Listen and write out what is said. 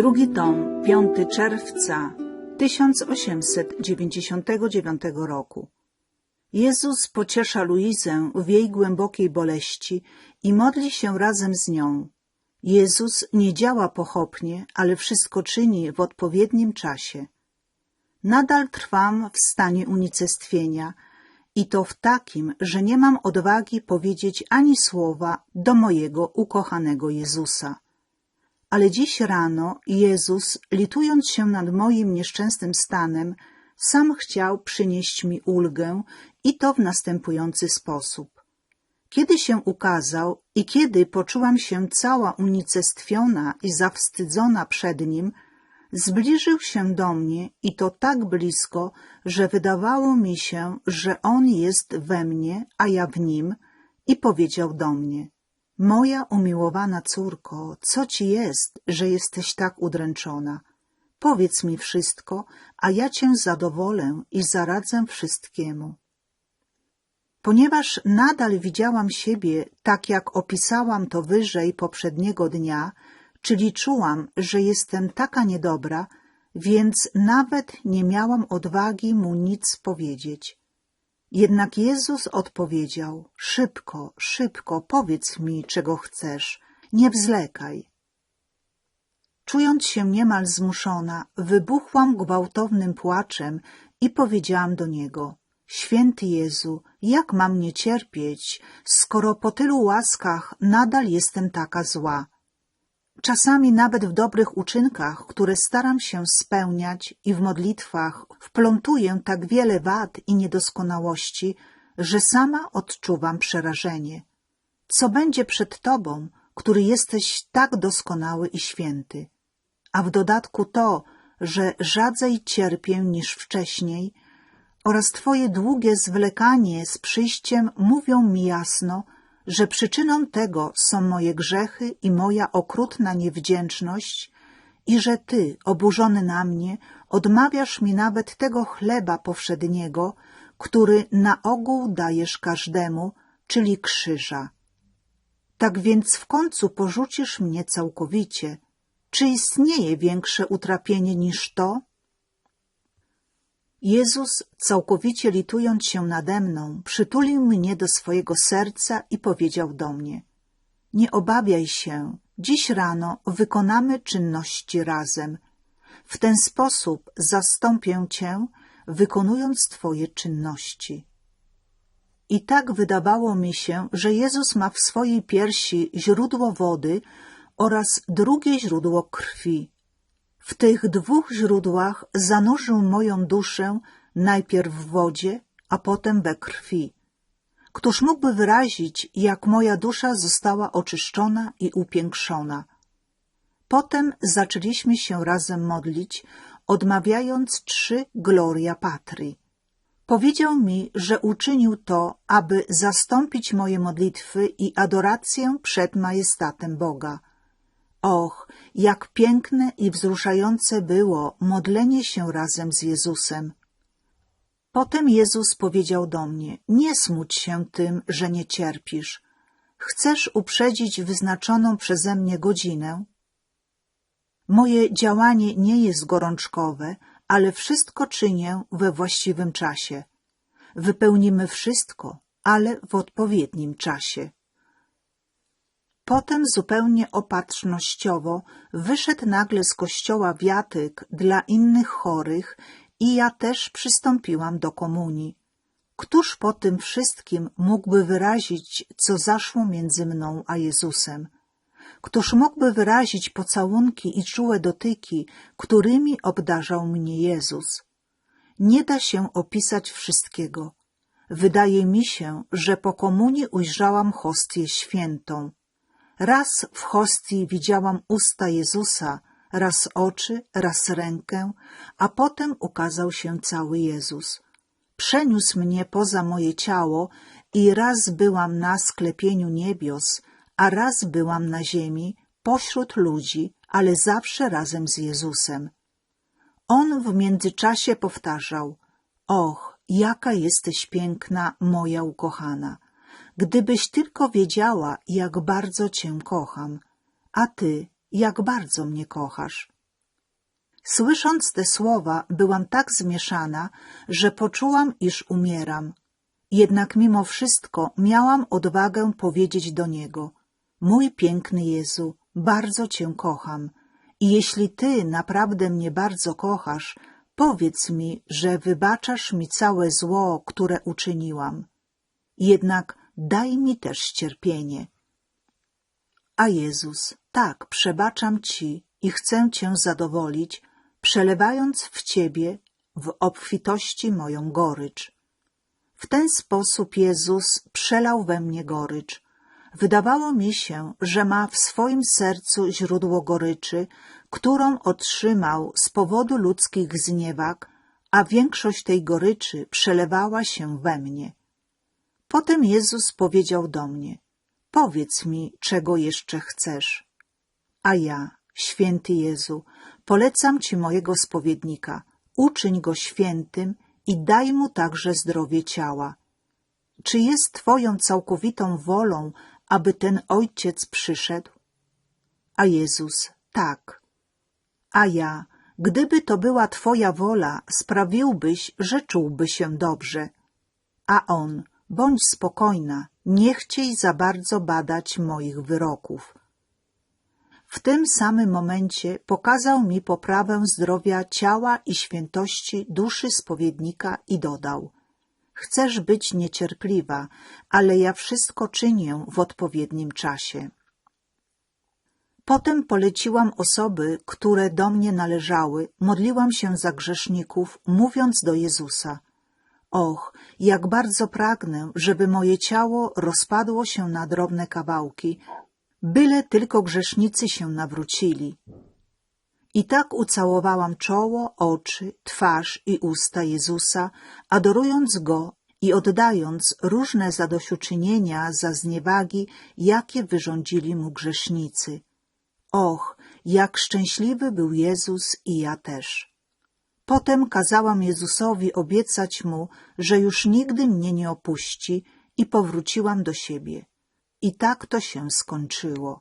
Drugi tom, 5 czerwca 1899 roku. Jezus pociesza Luizę w jej głębokiej boleści i modli się razem z nią. Jezus nie działa pochopnie, ale wszystko czyni w odpowiednim czasie. Nadal trwam w stanie unicestwienia i to w takim, że nie mam odwagi powiedzieć ani słowa do mojego ukochanego Jezusa. Ale dziś rano Jezus, litując się nad moim nieszczęsnym stanem, sam chciał przynieść mi ulgę i to w następujący sposób. Kiedy się ukazał i kiedy poczułam się cała unicestwiona i zawstydzona przed nim, zbliżył się do mnie i to tak blisko, że wydawało mi się, że on jest we mnie, a ja w nim, i powiedział do mnie — Moja umiłowana córko, co ci jest, że jesteś tak udręczona? Powiedz mi wszystko, a ja cię zadowolę i zaradzę wszystkiemu. Ponieważ nadal widziałam siebie tak, jak opisałam to wyżej poprzedniego dnia, czyli czułam, że jestem taka niedobra, więc nawet nie miałam odwagi mu nic powiedzieć. Jednak Jezus odpowiedział, szybko, szybko, powiedz mi, czego chcesz, nie wzlekaj. Czując się niemal zmuszona, wybuchłam gwałtownym płaczem i powiedziałam do Niego, Święty Jezu, jak mam nie cierpieć, skoro po tylu łaskach nadal jestem taka zła? Czasami nawet w dobrych uczynkach, które staram się spełniać i w modlitwach wplątuję tak wiele wad i niedoskonałości, że sama odczuwam przerażenie. Co będzie przed Tobą, który jesteś tak doskonały i święty? A w dodatku to, że rzadziej cierpię niż wcześniej oraz Twoje długie zwlekanie z przyjściem mówią mi jasno, że przyczyną tego są moje grzechy i moja okrutna niewdzięczność i że Ty, oburzony na mnie, odmawiasz mi nawet tego chleba powszedniego, który na ogół dajesz każdemu, czyli krzyża. Tak więc w końcu porzucisz mnie całkowicie. Czy istnieje większe utrapienie niż to? Jezus, całkowicie litując się nade mną, przytulił mnie do swojego serca i powiedział do mnie — Nie obawiaj się, dziś rano wykonamy czynności razem. W ten sposób zastąpię cię, wykonując twoje czynności. I tak wydawało mi się, że Jezus ma w swojej piersi źródło wody oraz drugie źródło krwi, w tych dwóch źródłach zanurzył moją duszę najpierw w wodzie, a potem we krwi. Któż mógłby wyrazić, jak moja dusza została oczyszczona i upiększona? Potem zaczęliśmy się razem modlić, odmawiając trzy Gloria Patri. Powiedział mi, że uczynił to, aby zastąpić moje modlitwy i adorację przed majestatem Boga – Och, jak piękne i wzruszające było modlenie się razem z Jezusem. Potem Jezus powiedział do mnie, nie smuć się tym, że nie cierpisz. Chcesz uprzedzić wyznaczoną przeze mnie godzinę? Moje działanie nie jest gorączkowe, ale wszystko czynię we właściwym czasie. Wypełnimy wszystko, ale w odpowiednim czasie. Potem zupełnie opatrznościowo wyszedł nagle z kościoła wiatyk dla innych chorych i ja też przystąpiłam do komunii. Któż po tym wszystkim mógłby wyrazić, co zaszło między mną a Jezusem? Któż mógłby wyrazić pocałunki i czułe dotyki, którymi obdarzał mnie Jezus? Nie da się opisać wszystkiego. Wydaje mi się, że po komunii ujrzałam hostię świętą. Raz w hostii widziałam usta Jezusa, raz oczy, raz rękę, a potem ukazał się cały Jezus. Przeniósł mnie poza moje ciało i raz byłam na sklepieniu niebios, a raz byłam na ziemi, pośród ludzi, ale zawsze razem z Jezusem. On w międzyczasie powtarzał, och, jaka jesteś piękna, moja ukochana. Gdybyś tylko wiedziała, jak bardzo cię kocham, a ty, jak bardzo mnie kochasz. Słysząc te słowa, byłam tak zmieszana, że poczułam, iż umieram. Jednak mimo wszystko miałam odwagę powiedzieć do niego: Mój piękny Jezu, bardzo cię kocham. I jeśli ty naprawdę mnie bardzo kochasz, powiedz mi, że wybaczasz mi całe zło, które uczyniłam. Jednak daj mi też cierpienie. A Jezus, tak, przebaczam ci i chcę cię zadowolić, przelewając w ciebie w obfitości moją gorycz. W ten sposób Jezus przelał we mnie gorycz. Wydawało mi się, że ma w swoim sercu źródło goryczy, którą otrzymał z powodu ludzkich zniewag, a większość tej goryczy przelewała się we mnie. Potem Jezus powiedział do mnie, powiedz mi, czego jeszcze chcesz. A ja, święty Jezu, polecam Ci mojego spowiednika, uczyń go świętym i daj mu także zdrowie ciała. Czy jest Twoją całkowitą wolą, aby ten ojciec przyszedł? A Jezus, tak. A ja, gdyby to była Twoja wola, sprawiłbyś, że czułby się dobrze. A on, bądź spokojna, nie chciej za bardzo badać moich wyroków. W tym samym momencie pokazał mi poprawę zdrowia ciała i świętości duszy spowiednika i dodał – Chcesz być niecierpliwa, ale ja wszystko czynię w odpowiednim czasie. Potem poleciłam osoby, które do mnie należały, modliłam się za grzeszników, mówiąc do Jezusa – Och, jak bardzo pragnę, żeby moje ciało rozpadło się na drobne kawałki, byle tylko grzesznicy się nawrócili. I tak ucałowałam czoło, oczy, twarz i usta Jezusa, adorując Go i oddając różne zadośćuczynienia za zniewagi, jakie wyrządzili Mu grzesznicy. Och, jak szczęśliwy był Jezus i ja też. Potem kazałam Jezusowi obiecać Mu, że już nigdy mnie nie opuści i powróciłam do siebie. I tak to się skończyło.